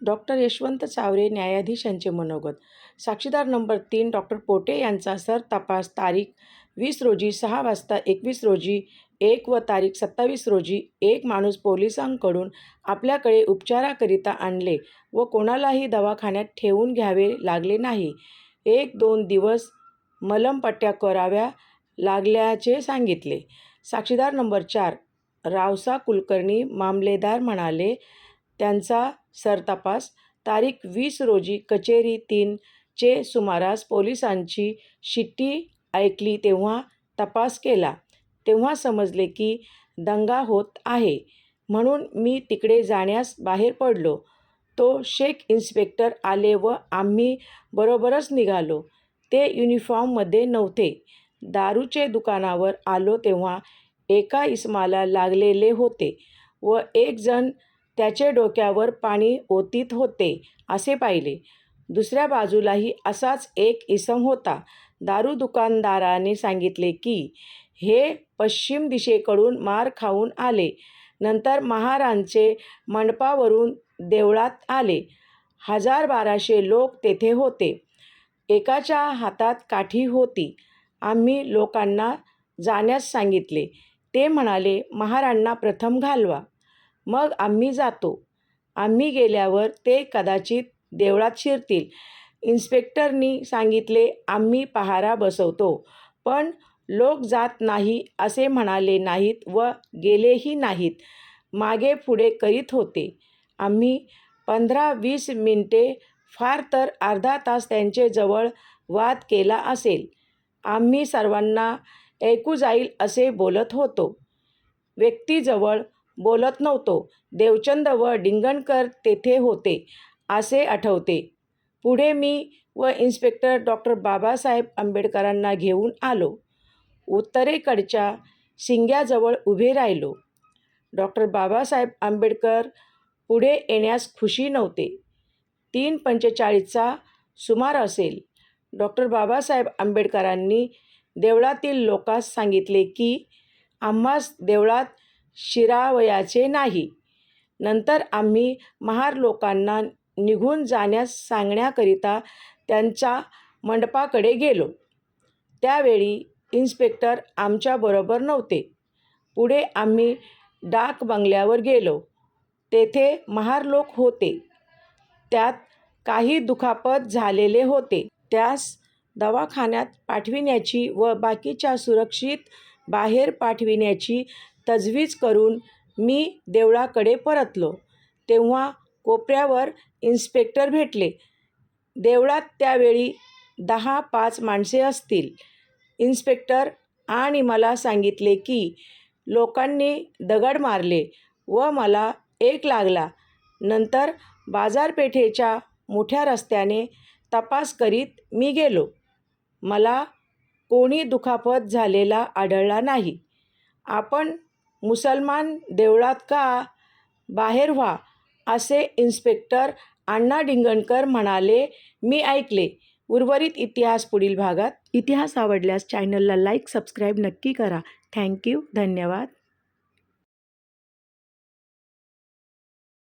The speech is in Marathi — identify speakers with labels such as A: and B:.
A: डॉक्टर यशवंत चावरे न्यायाधीशांचे मनोगत. साक्षीदार नंबर तीन डॉक्टर पोटे यांचा सर तपास तारीख वीस रोजी सहा वाजता एकवीस रोजी एक व तारीख सत्तावीस रोजी एक माणूस पोलिसांकडून आपल्याकडे उपचाराकरिता आणले व कोणालाही दवाखान्यात ठेवून घ्यावे लागले नाही. एक दोन दिवस मलमपट्ट्या कराव्या लागल्याचे सांगितले. साक्षीदार नंबर चार रावसा कुलकर्णी मामलेदार म्हणाले त्यांचा सरतपास तारीख वीस रोजी कचेरी तीनचे सुमारास पोलिसांची शिट्टी ऐकली तेव्हा तपास केला. तेव्हा समजले की दंगा होत आहे. म्हणून मी तिकडे जाण्यास बाहेर पडलो. तो शेख इन्स्पेक्टर आले व आम्ही बरोबरच निघालो. ते युनिफॉर्ममध्ये नव्हते. दारूचे दुकानावर आलो तेव्हा एका इसमाला लागलेले होते व एकजण त्याचे डोक्यावर पाणी ओतीत होते असे पाहिले. दुसऱ्या बाजूलाही असाच एक इसम होता. दारू दुकानदाराने सांगितले की हे पश्चिम दिशेकडून मार खाऊन आले. नंतर महारांचे मंडपावरून देवळात आले. हजार बाराशे लोक तेथे होते. एकाच्या हातात काठी होती. आम्ही लोकांना जाण्यास सांगितले. ते म्हणाले महारांना प्रथम घालवा. मग आम्ही जातो. आम्ही गेल्यावर ते कदाचित देवळात शिरतील. इन्स्पेक्टरनी सांगितले आम्ही पहारा बसवतो पण लोक जात नाही असे म्हणाले नाहीत व गेलेही नाहीत. मागे पुढे करीत होते. आम्ही पंधरा वीस मिनटे फार तर अर्धा तास त्यांच्याजवळ वाद केला असेल. आम्ही सर्वांना ऐकू जाईल असे बोलत होतो. व्यक्तीजवळ बोलत नव्हतो. देवचंद व डिंगणकर तेथे होते असे आठवते. पुढे मी व इन्स्पेक्टर डॉक्टर बाबासाहेब आंबेडकरांना घेऊन आलो. उत्तरेकडच्या शिंग्याजवळ उभे राहिलो. डॉक्टर बाबासाहेब आंबेडकर पुढे येण्यास खुशी नव्हते. तीन पंचेचाळीसचा सुमार असेल. डॉक्टर बाबासाहेब आंबेडकरांनी देवळातील लोकांस सांगितले की आम्हास देवळात शिरावयाचे नाही. नंतर आम्ही महार लोकांना निघून जाण्यास सांगण्याकरिता त्यांच्या मंडपाकडे गेलो. त्यावेळी इन्स्पेक्टर आमच्याबरोबर नव्हते. पुढे आम्ही डाक बंगल्यावर गेलो. तेथे महार लोक होते. त्यात काही दुखापत झालेले होते. त्यास दवाखान्यात पाठविण्याची व बाकीच्या सुरक्षित बाहेर पाठविण्याची तजवीज करून मी देवळाकडे परतलो. तेव्हा कोपऱ्यावर इन्स्पेक्टर भेटले. देवळात त्यावेळी दहा पाच माणसे असतील. इन्स्पेक्टर आणि मला सांगितले की लोकांनी दगड मारले व मला एक लागला. नंतर बाजारपेठेच्या मोठ्या रस्त्याने तपास करीत मी गेलो. मला कोणी दुखापत झालेला आढळला नाही. आपण मुसलमान देवळात का? बाहेर व्हा असे इन्स्पेक्टर अण्णा डिंगणकर म्हणाले. मी ऐकले. उर्वरित इतिहास पुढील भागात. इतिहास आवडल्यास चॅनलला लाईक सबस्क्राईब नक्की करा. थँक्यू. धन्यवाद.